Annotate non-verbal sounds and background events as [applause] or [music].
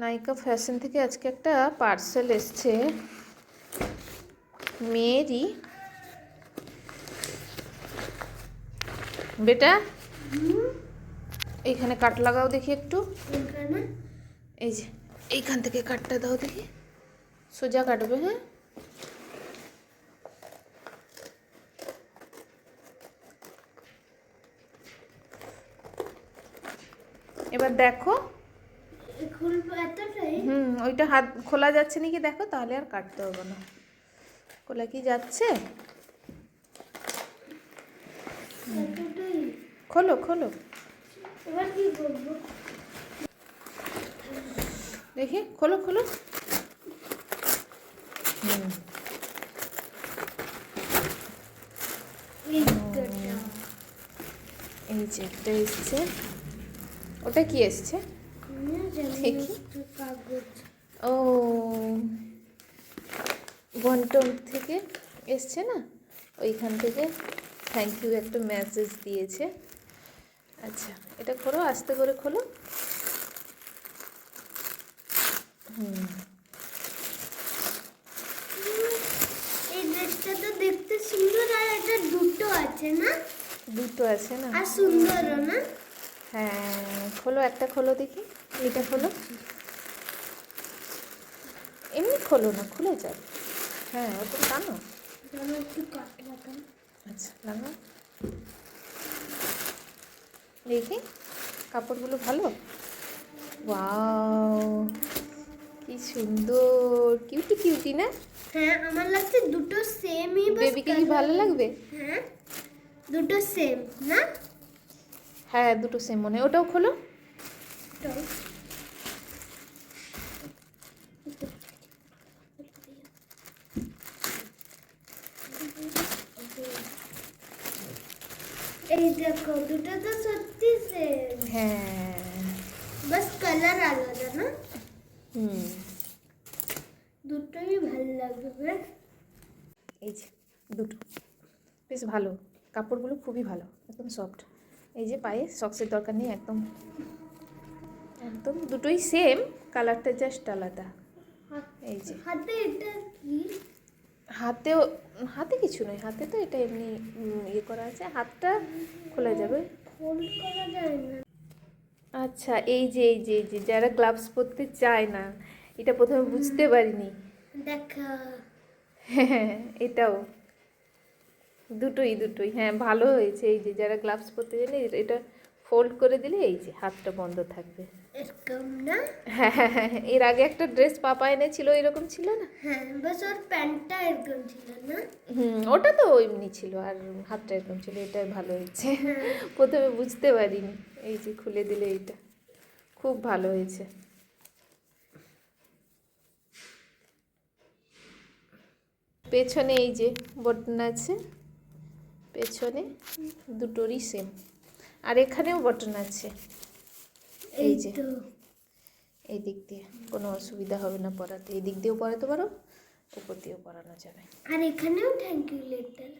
নায়িকা ফ্যাশন থেকে আজকে একটা পার্সেল এসছে। মেয়েরই বেটা? এইখানে কাট লাগাও দেখি একটু। এই যে এইখান থেকে কাটটা দাও দেখি। সোজা কাটবে হ্যাঁ? এবার দেখো হুম ওইটা হাত খোলা যাচ্ছে নাকি দেখো তাহলে আর কাটতে হবে না। খোলা কি যাচ্ছে? খোলো খোলো। দেখি খোলো খোলো। হুম। এই যে একটা এসছে। ওটা কি এসছে? দেখি। ও। বন্টন থেকে এসছে না? ওইখান থেকে থ্যাংক ইউ একটা মেসেজ দিয়েছে। আচ্ছা এটা খোলো আস্তে করে খোলো। হুম। এই ড্রেসটা তো দেখতে সুন্দর আর এটা দুটো আছে না? দুটো আছে না? আর সুন্দরও না? হ্যাঁ খোলো একটা খোলো দেখি। এটা খোলো। এমনি খোলো না খুলে যাবে হ্যাঁ ওটা টানো। আচ্ছা দেখি কাপড়গুলো ভালো? ওয়াও কি সুন্দর। কিউটি কিউটি না? হ্যাঁ আমার লাগছে দুটো সেমই বেবিকে কি ভালো লাগবে? হ্যাঁ দুটো সেম না? হ্যাঁ দুটো সেম মনে ওটাও খোলো। এই দেখো দুটো তো সত্যি সেম হ্যাঁ। বাস কালার আলাদা না? হুম। দুটোই ভালো লাগবে এই যে দুটো। বেশ ভালো। কাপড়গুলো খুবই ভালো একদম সফট এই যে পায়ে সক্সের দরকার নেই একদম একদম দুটোই সেম কালারটা জাস্ট আলাদা। এই যে। হাতে এটা কি? হাতেও হাতে কিছু নয় হাতে তো এটা এমনি ইয়ে করা আছে হাতটা খোলা যাবে। আচ্ছা এই যে এই যে এই যে যারা গ্লাভস পরতে চায় না এটা প্রথমে বুঝতে পারিনি। দেখা। হ্যাঁ [laughs] এটাও। দুটোই দুটোই। হ্যাঁ ভালো হয়েছে। এই যে যারা গ্লাভস পরতে জানে এটা ফোল্ড করে দিলে এই যে হাতটা বন্ধ থাকবে। এরকম না? হ্যাঁ হ্যাঁ হ্যাঁ হ্যাঁ। এর আগে একটা ড্রেস পাপা এনেছিল এরকম ছিল না? হ্যাঁ বাস ওর প্যান্টটা এরকম ছিল না? হুম ওটা তো এমনি ছিল আর হাতটা এরকম ছিল এটাই ভালো হয়েছে। প্রথমে বুঝতে পারিনি। এই যে খুলে দিলে এইটা। খুব ভালো হয়েছে। পেছনে এই যে বটন আছে। পেছনে দুটোরই সেম আর এখানেও বটন আছে। এই যে। এই দিক দিয়ে। কোনো অসুবিধা হবে না পড়াতে। এই দিক দিয়েও পড়াতে পারো উপর দিয়েও পড়ানো যাবে। আর এখানেও থ্যাংক ইউ লেটার